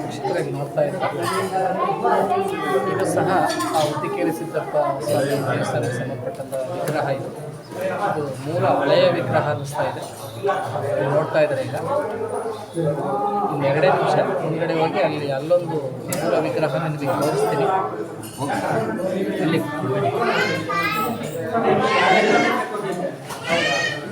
ವೀಕ್ಷಕರಾಗಿ ನೋಡ್ತಾ ಇದ್ದಾರೆ? ಇದು ಸಹ ಆ ಉದ್ದಿಕೇರಿ ಸಿದ್ದಪ್ಪ ಸ್ವಾಮಿ ದೇವಸ್ಥಾನಕ್ಕೆ ಸಂಬಂಧಪಟ್ಟಂಥ ವಿಗ್ರಹ ಇದು. ಇದು ಮೂಲ ಹಳೆಯ ವಿಗ್ರಹ ಅನ್ನಿಸ್ತಾ ಇದೆ. ನೋಡ್ತಾ ಇದ್ದಾರೆ ಈಗ? ಇನ್ನೆರಡೇ ನಿಮಿಷ. ಮುಂದ್ಗಡೆ ಹೋಗಿ ಅಲ್ಲಿ ಅಲ್ಲೊಂದು ಮೂಲ ವಿಗ್ರಹ ನಿಮಗೆ ತೋರಿಸ್ತೀನಿ. ಅಲ್ಲಿ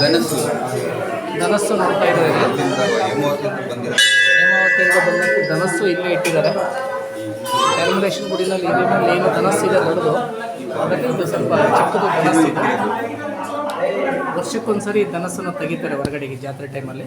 ಧನಸ್ಸು. ಧನಸ್ಸು ನೋಡ್ತಾ ಇದ್ದಾರೆ. ಹೇಮಾವತಿಯಿಂದ ಬಂದಂತೆ ಧನಸ್ಸು ಇಲ್ಲೇ ಇಟ್ಟಿದ್ದಾರೆ. ಕ್ಯಾಲ್ಕುಲೇಷನ್ ಗುಡಿನಲ್ಲಿ ಇಲ್ಲಿ ಏನು ಧನಸ್ಸು ಇದೆ ದೊಡ್ಡದು ಅದಕ್ಕೆ ಇದು ಸ್ವಲ್ಪ ಚಿಕ್ಕದು ಧನಸ್ಸು ಇದೆ. ವರ್ಷಕ್ಕೊಂದ್ಸರಿ ಧನಸ್ಸನ್ನು ತೆಗಿತಾರೆ ಹೊರಗಡೆಗೆ ಜಾತ್ರೆ ಟೈಮಲ್ಲಿ.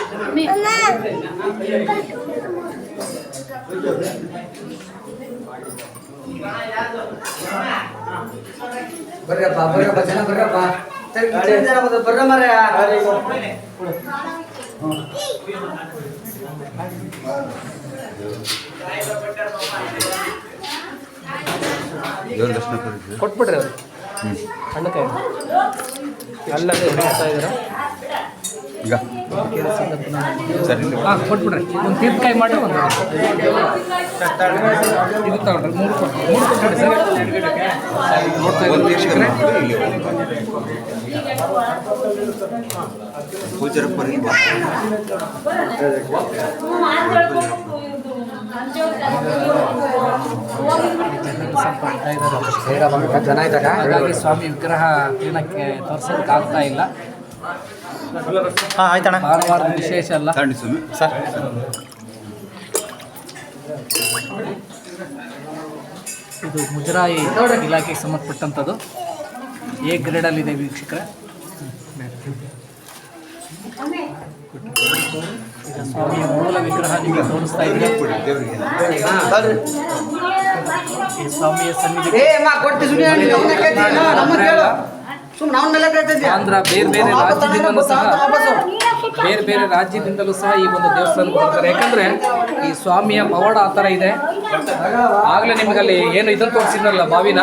ಬರ್ರಪ್ಪ ಬರ್ರಪ್ಪ ಜನ ಬರ್ರಪ್ಪ. ಇಷ್ಟೊಂದ್ ಜನ ಬಂದ್ರು, ಬರ್ರ ಮಾರಾಯ ದೇವ್ರ ದರ್ಶನ ಕರೀತೀವಿ ಕೊಟ್ಬಿಡ್ರಿ ಅವ್ರು. ಹಣ್ಣು ಕೈ ಅಲ್ಲದೆ ನೋಡ್ತಾ ಇದ್ದಾರೆ? ಈಗ? ಸರಿ. ಹಾಂ ಕೊಟ್ಬಿಡ್ರಿ. ಒಂದು ತೀರ್ಥಕಾಯಿ ಮಾಡಿ ಒಂದು ಇದು ತಗೊಂಡ್ರಿ ಮೂರು ಕೊಟ್ಟು ಮೂರು ಕೊಟ್ಬಿಡಿ ಸರ್. ನೋಡ್ತಾ ಒಂದು ವೀಕ್ಷಕರೇ ಜನ ಇದ್ದಾಗ ಹಾಗಾಗಿ ಸ್ವಾಮಿ ವಿಗ್ರಹ ಕ್ಲೀನಕ್ಕೆ ತೋರ್ಸೋದಕ್ಕೆ ಆಗ್ತಾ ಇಲ್ಲ. ಹಾ ಆಯ್ತಣ್ಣ. ಭಾನುವಾರದ ವಿಶೇಷ ಅಲ್ಲ? ಸರ್. ಇದು ಮುಜರಾಯಿ ಇಲಾಖೆಗೆ ಸಂಬಂಧಪಟ್ಟಂಥದ್ದು. ಎ ಗ್ರೇಡಲ್ಲಿದೆ ವೀಕ್ಷಕರೇ? ಸ್ವಾಮಿಯ ಮೂಲ ವಿಗ್ರಹ ನಿಮಗೆ ತೋರಿಸ್ತಾ ಇದ್ರೆ ಸ್ವಾಮಿಯ ಸನ್ನಿಧಿ ಸುಮ್ಮನೆ ಅವ್ನ ಮೇಲೆ ಕೇಳ್ತಿದ್ಯಾ? ಆಂಧ್ರ ಬೇರೆ ಬೇರೆ ರಾಜ್ಯದಿಂದಲೂ ಸಹ ಬೇರೆ ಬೇರೆ ರಾಜ್ಯದಿಂದಲೂ ಸಹ ಈ ಒಂದು ದೇವಸ್ಥಾನ ಬರ್ತಾರೆ ಯಾಕಂದ್ರೆ ಈ ಸ್ವಾಮಿಯ ಪವಾಡ ಆ ಥರ ಇದೆ. ಆಗಲೇ ನಿಮಗಲ್ಲಿ ಅಲ್ಲಿ ಏನು ಇದನ್ನು ತೋರಿಸಿದ್ರಲ್ಲ ಬಾವಿನ?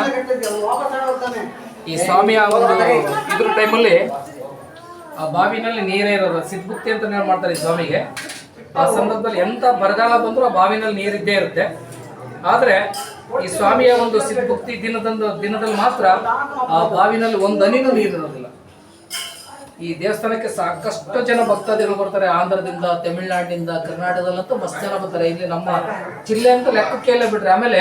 ಈ ಸ್ವಾಮಿಯ ಒಂದು ಇದ್ರ ಟೈಮಲ್ಲಿ ಆ ಬಾವಿನಲ್ಲಿ ನೀರೇ ಇರೋದು. ಸಿದ್ಬುತ್ತಿ ಅಂತ ಮಾಡ್ತಾರೆ ಈ ಸ್ವಾಮಿಗೆ. ಆ ಸಂದರ್ಭದಲ್ಲಿ ಎಂತ ಬರಗಾಲ ಬಂದರೂ ಆ ಬಾವಿನಲ್ಲಿ ನೀರಿದ್ದೇ ಇರುತ್ತೆ. ಆದರೆ ಈ ಸ್ವಾಮಿಯ ಒಂದು ಸಿದ್ಧಭಕ್ತಿ ದಿನದಂದು ದಿನದಲ್ಲಿ ಮಾತ್ರ ಆ ಬಾವಿನಲ್ಲಿ ಒಂದನಿನೂ ಹನಿನೂ ನೀರಿರೋದಿಲ್ಲ ಈ ದೇವಸ್ಥಾನಕ್ಕೆ ಸಾಕಷ್ಟು ಜನ ಭಕ್ತಾದಿಗಳು ಬರ್ತಾರೆ. ಆಂಧ್ರದಿಂದ, ತಮಿಳುನಾಡಿನಿಂದ, ಕರ್ನಾಟಕದಲ್ಲಂತೂ ಮಸ್ತ್ ಜನ ಬರ್ತಾರೆ. ಇಲ್ಲಿ ನಮ್ಮ ಜಿಲ್ಲೆ ಅಂತ ಲೆಕ್ಕಕ್ಕೆ ಇಲ್ಲ ಬಿಡ್ರಿ ಆಮೇಲೆ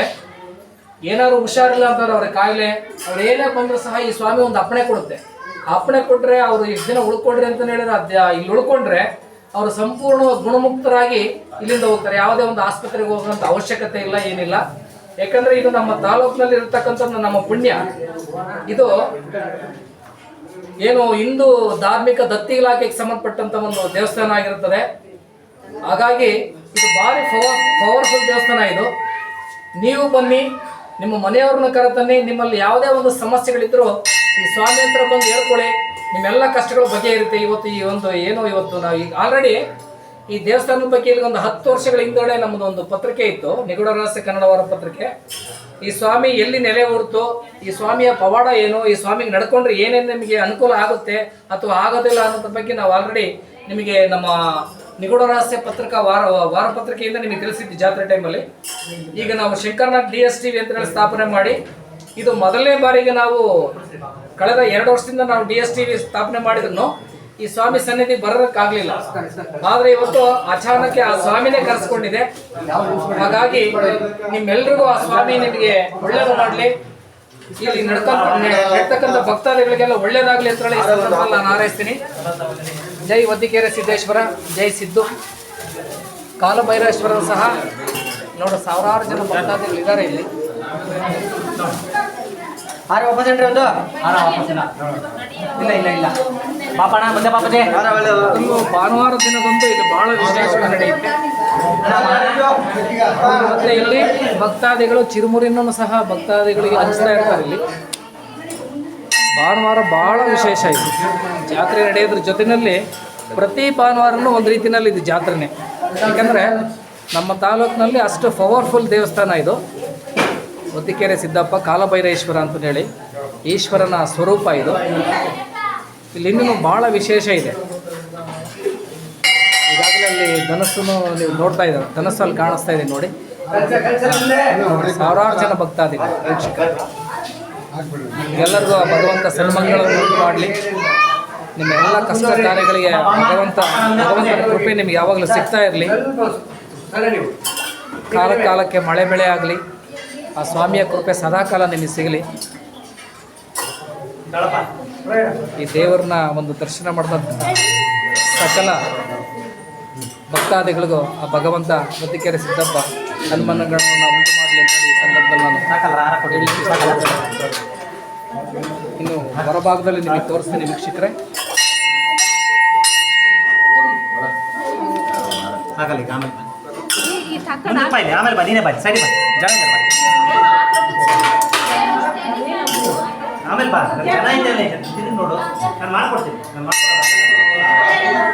ಏನಾದ್ರು ಹುಷಾರಿಲ್ಲ ಅಂತಾರೆ ಅವ್ರ ಕಾಯಿಲೆ, ಅವ್ರು ಏನೇ ಬಂದರೂ ಸಹ ಈ ಸ್ವಾಮಿ ಒಂದು ಅಪ್ಪಣೆ ಕೊಡುತ್ತೆ. ಅಪ್ಪಣೆ ಕೊಟ್ಟರೆ ಅವರು ಎಷ್ಟು ದಿನ ಉಳ್ಕೊಂಡ್ರಿ ಅಂತ ಹೇಳಿದ್ರೆ ಇಲ್ಲಿ ಉಳ್ಕೊಂಡ್ರೆ ಅವರು ಸಂಪೂರ್ಣ ಗುಣಮುಕ್ತರಾಗಿ ಇಲ್ಲಿಂದ ಹೋಗ್ತಾರೆ. ಯಾವುದೇ ಒಂದು ಆಸ್ಪತ್ರೆಗೆ ಹೋಗುವಂತ ಅವಶ್ಯಕತೆ ಇಲ್ಲ, ಏನಿಲ್ಲ. ಯಾಕಂದ್ರೆ ಇದು ನಮ್ಮ ತಾಲೂಕಿನಲ್ಲಿ ಇರತಕ್ಕಂಥದ್ದು ನಮ್ಮ ಪುಣ್ಯ. ಇದು ಏನು ಹಿಂದೂ ಧಾರ್ಮಿಕ ದತ್ತಿ ಇಲಾಖೆಗೆ ಸಂಬಂಧಪಟ್ಟಂತ ಒಂದು ದೇವಸ್ಥಾನ ಆಗಿರುತ್ತದೆ. ಹಾಗಾಗಿ ಇದು ಭಾರಿ ಪವರ್ಫುಲ್ ದೇವಸ್ಥಾನ ಇದು. ನೀವು ಬನ್ನಿ, ನಿಮ್ಮ ಮನೆಯವ್ರನ್ನ ಕರೆತನ್ನಿ, ನಿಮ್ಮಲ್ಲಿ ಯಾವುದೇ ಒಂದು ಸಮಸ್ಯೆಗಳಿದ್ರು ಈ ಸ್ವಾಮಿ ಹತ್ರ ಬಂದು ಹೇಳ್ಕೊಳ್ಳಿ. ನಿಮ್ಮೆಲ್ಲ ಕಷ್ಟಗಳು ಬಗೆಹರುತ್ತೆ ಇವತ್ತು ಈ ಒಂದು ಏನು ಇವತ್ತು ನಾವು ಈಗ ಆಲ್ರೆಡಿ ಈ ದೇವಸ್ಥಾನದ ಬಗ್ಗೆ ಇಲ್ಲಿ ಒಂದು ಹತ್ತು ವರ್ಷಗಳ ಹಿಂದೆ ನಮ್ಮದು ಒಂದು ಪತ್ರಿಕೆ ಇತ್ತು. ನಿಗೂಢ ರಹಸ್ಯ ಕನ್ನಡ ವಾರ ಪತ್ರಿಕೆ. ಈ ಸ್ವಾಮಿ ಎಲ್ಲಿ ನೆಲೆ ಹೊರತು, ಈ ಸ್ವಾಮಿಯ ಪವಾಡ ಏನು, ಈ ಸ್ವಾಮಿಗೆ ನಡ್ಕೊಂಡ್ರೆ ಏನೇನು ನಿಮಗೆ ಅನುಕೂಲ ಆಗುತ್ತೆ ಅಥವಾ ಆಗೋದಿಲ್ಲ ಅನ್ನೋದ್ರ ಬಗ್ಗೆ ನಾವು ಆಲ್ರೆಡಿ ನಿಮಗೆ ನಮ್ಮ ನಿಗೂಢ ರಹಸ್ಯ ಪತ್ರಿಕಾ ವಾರ ವಾರ ಪತ್ರಿಕೆಯಿಂದ ನಿಮಗೆ ತಿಳಿಸಿದ್ವಿ ಜಾತ್ರೆ ಟೈಮಲ್ಲಿ ಈಗ ನಾವು ಶಂಕರ್ನಾಥ್ ಡಿ ಎಸ್ ಅಂತ ಹೇಳಿ ಸ್ಥಾಪನೆ ಮಾಡಿ ಇದು ಮೊದಲನೇ ಬಾರಿಗೆ ನಾವು ಕಳೆದ ಎರಡು ವರ್ಷದಿಂದ ನಾವು ಡಿ ಎಸ್ ಟಿ ವಿ ಸ್ಥಾಪನೆ ಮಾಡಿದ್ರು ಈ ಸ್ವಾಮಿ ಸನ್ನಿಧಿ ಬರೋದಕ್ಕಾಗಲಿಲ್ಲ. ಆದ್ರೆ ಇವತ್ತು ಅಚಾನಕ್ ಆ ಸ್ವಾಮಿನೇ ಕರೆಸ್ಕೊಂಡಿದೆ. ಹಾಗಾಗಿ ನಿಮ್ಮೆಲ್ರಿಗೂ ಆ ಸ್ವಾಮಿ ನಿಮಗೆ ಒಳ್ಳೇದು ಮಾಡಲಿ. ಇಲ್ಲಿ ನಡ್ತಕ್ಕಂಥ ಭಕ್ತಾದಿಗಳಿಗೆಲ್ಲ ಒಳ್ಳೇದಾಗ್ಲಿ ಅಂತ ಹೇಳಿ ನಾನು ಹಾರೈಸ್ತೀನಿ. ಜೈ ಒದ್ದಿಕೆರೆ ಸಿದ್ದೇಶ್ವರ, ಜೈ ಸಿದ್ದು. ಕಾಲಭೈರೇಶ್ವರ ಸಹ ನೋಡ, ಸಾವಿರಾರು ಜನ ಭಕ್ತಾದಿಗಳು ಇದ್ದಾರೆ ಇಲ್ಲಿ. ಆರೆ ವಾಪಸ್ ಏನ್ರಿ ಒಂದು? ಇಲ್ಲ. ಇಲ್ಲ ಇಲ್ಲ ಪಾಪಣ ಮುಂದೆ ಪಾಪಜೆ. ಆರೆ ಇನ್ನು ಭಾನುವಾರ ದಿನದಂದು ಇದು ಬಹಳ ವಿಶೇಷ ನಡೆಯುತ್ತೆ. ಮತ್ತೆ ಇಲ್ಲಿ ಭಕ್ತಾದಿಗಳು ಚಿರುಮುರಿನೂ ಸಹ ಭಕ್ತಾದಿಗಳಿಗೆ ಹಂಚ್ತಾ ಇರ್ತಾರೆ ಇಲ್ಲಿ. ಭಾನುವಾರ ಬಹಳ ವಿಶೇಷ ಇದು. ಜಾತ್ರೆ ನಡೆಯೋದ್ರ ಜೊತೆಯಲ್ಲಿ ಪ್ರತಿ ಭಾನುವಾರನೂ ಒಂದು ರೀತಿಯಲ್ಲಿ ಇದು ಜಾತ್ರೆನೇ. ಯಾಕಂದರೆ ನಮ್ಮ ತಾಲೂಕಿನಲ್ಲಿ ಅಷ್ಟು ಪವರ್ಫುಲ್ ದೇವಸ್ಥಾನ ಇದು. ಒತ್ತಿಕೆರೆ ಸಿದ್ದಪ್ಪ, ಕಾಲಭೈರೇಶ್ವರ ಅಂತ ಹೇಳಿ ಈಶ್ವರನ ಸ್ವರೂಪ ಇದು. ಇಲ್ಲಿ ಇನ್ನೂ ಭಾಳ ವಿಶೇಷ ಇದೆ. ಈಗಾಗಲೇ ಅಲ್ಲಿ ಧನಸ್ಸನ್ನು ನೀವು ನೋಡ್ತಾ ಇದ್ದಾರೆ? ಧನಸ್ಸಲ್ಲಿ ಕಾಣಿಸ್ತಾ ಇದೆ ನೋಡಿ. ಸಾವಿರಾರು ಜನ ವೀಕ್ಷಕರು ಎಲ್ಲರಿಗೂ ಭಗವಂತ ಸನ್ಮಂಗಳವನ್ನು ಮಾಡಲಿ. ನಿಮ್ಮ ಎಲ್ಲ ಕಷ್ಟ ಕಾರ್ಯಗಳಿಗೆ ಭಗವಂತ, ಭಗವಂತನ ಕೃಪೆ ನಿಮ್ಗೆ ಯಾವಾಗಲೂ ಸಿಗ್ತಾ ಇರಲಿ. ಕಾಲ ಕಾಲಕ್ಕೆ ಮಳೆ ಬೆಳೆ ಆಗಲಿ. ಆ ಸ್ವಾಮಿಯ ಕೃಪೆ ಸದಾಕಾಲ ನಿಮಗೆ ಸಿಗಲಿ. ಈ ದೇವರನ್ನ ಒಂದು ದರ್ಶನ ಮಾಡಿದ ಸಕಲ ಭಕ್ತಾದಿಗಳಿಗೂ ಆ ಭಗವಂತ ಮತ್ತಿಕೆರೆ ಸಿದ್ದಪ್ಪ. ಸನ್ಮಾನಗಳನ್ನು ಉಂಟು ಮಾಡಲಿ ಅಂತ ಈ ಸಂದರ್ಭದಲ್ಲಿ ನಾನು. ಇನ್ನು ಹೊರಭಾಗದಲ್ಲಿ ನಿಮಗೆ ತೋರಿಸ್ತೀನಿ ವೀಕ್ಷಕರೇ. ಸಾಕಲ್ಲ ಈಗ ಮುಂದಕ್ಕೆ ಆಮೇಲೆ ಬಾ ನೀನೇ ಬಾ ಸರಿ ಬಾ. ಜನ ಇದ್ದಾರೆ ಆಮೇಲೆ ಬಾ ನನ್ ಜನ ತಿರುಗಿ ನೋಡು. ನಾನು ಮಾಡ್ಕೊಡ್ತೀನಿ ನಾನು ಮಾಡ್ಕೊಡ್ತೀನಿ.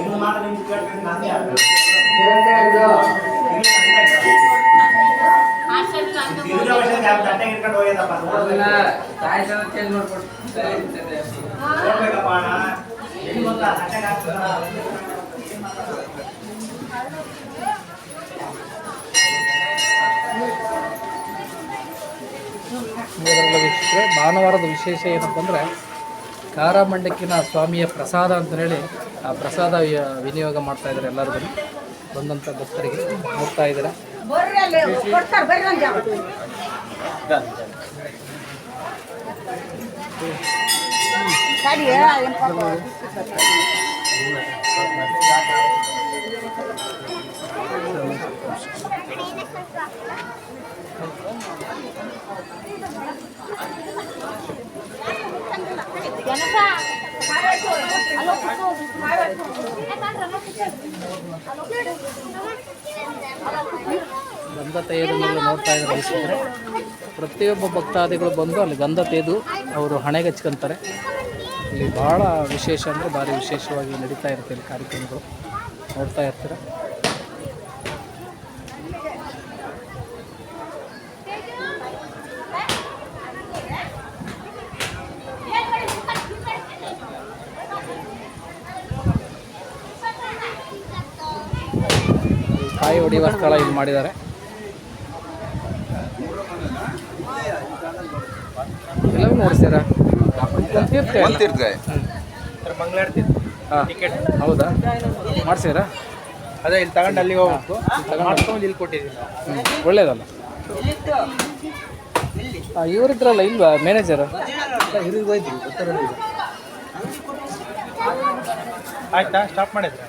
ಇನ್ನು ಮಾತ್ರ ನಿಮ್ಗೆ ಕೇಳ್ತೀನಿ ನಾನು ಯಾರು ವೀಕ್ಷಕರೇ ಭಾನುವಾರದ ವಿಶೇಷ ಏನಪ್ಪ ಅಂದರೆ ಖಾರ ಮಂಡಕ್ಕಿನ ಸ್ವಾಮಿಯ ಪ್ರಸಾದ ಅಂತ ಹೇಳಿ ಆ ಪ್ರಸಾದ ವಿನಿಯೋಗ ಮಾಡ್ತಾ ಇದ್ದಾರೆ ಎಲ್ಲರಿಗೂ ಬಂದಂಥ ಭಕ್ತರಿಗೆ ನೋಡ್ತಾ ಇದ್ದೀರಾ? ಬರ್ರಿ ಅಲ್ಲಿ ಕೊಡ್ತಾರೆ ಬರ್ರಿ ಒಂದು ಜಾಗ ಸರಿ ಏನು ಪಾಪ ಗಂಧ ತೆಗೆಯೋದನ್ನೆಲ್ಲ ನೋಡ್ತಾ ಇದ್ದಾರೆ ವೀಕ್ಷಕರೇ ಪ್ರತಿಯೊಬ್ಬ ಭಕ್ತಾದಿಗಳು ಬಂದು ಅಲ್ಲಿ ಗಂಧ ತೆಗೆದು ಅವರು ಹಣೆಗೆ ಹಚ್ಕೊತಾರೆ ಇಲ್ಲಿ ಭಾಳ ವಿಶೇಷ ಅಂದರೆ ಭಾರಿ ವಿಶೇಷವಾಗಿ ನಡೀತಾ ಇರುತ್ತೆ ಇಲ್ಲಿ ಕಾರ್ಯಕ್ರಮಗಳು. ನೋಡ್ತಾ ಇರ್ತಾರೆ? ಕಾಯಿ ಹೊಡೆಯುವ ಸ್ಥಳ ಇಲ್ಲಿ ಮಾಡಿದ್ದಾರೆ. ಎಲ್ಲವೂ ನೋಡಿಸ್ತೀರಾ ಒಂದು ತೀರ್ಥ ಒಂದು ತೀರ್ಥಗಾಯ ಹಾಂ. ಹೌದಾ? ಮಾಡ್ಸ್ಯಾರ ಅದೇ ಇಲ್ಲಿ ತಗೊಂಡು ಅಲ್ಲಿಗೆ ಹೋಗ್ಬೇಕು. ಮಾಡ್ಕೊಂಡು ಇಲ್ಲಿ ಕೊಟ್ಟಿದ್ದೀನಿ ಹ್ಞೂ ಒಳ್ಳೇದಲ್ಲ. ಹಾಂ ಇವರಿದ್ರಲ್ಲ ಇಲ್ವಾ ಮ್ಯಾನೇಜರ್ ಆಯ್ತಾ ಸ್ಟಾಪ್ ಮಾಡಿದ್ರೆ?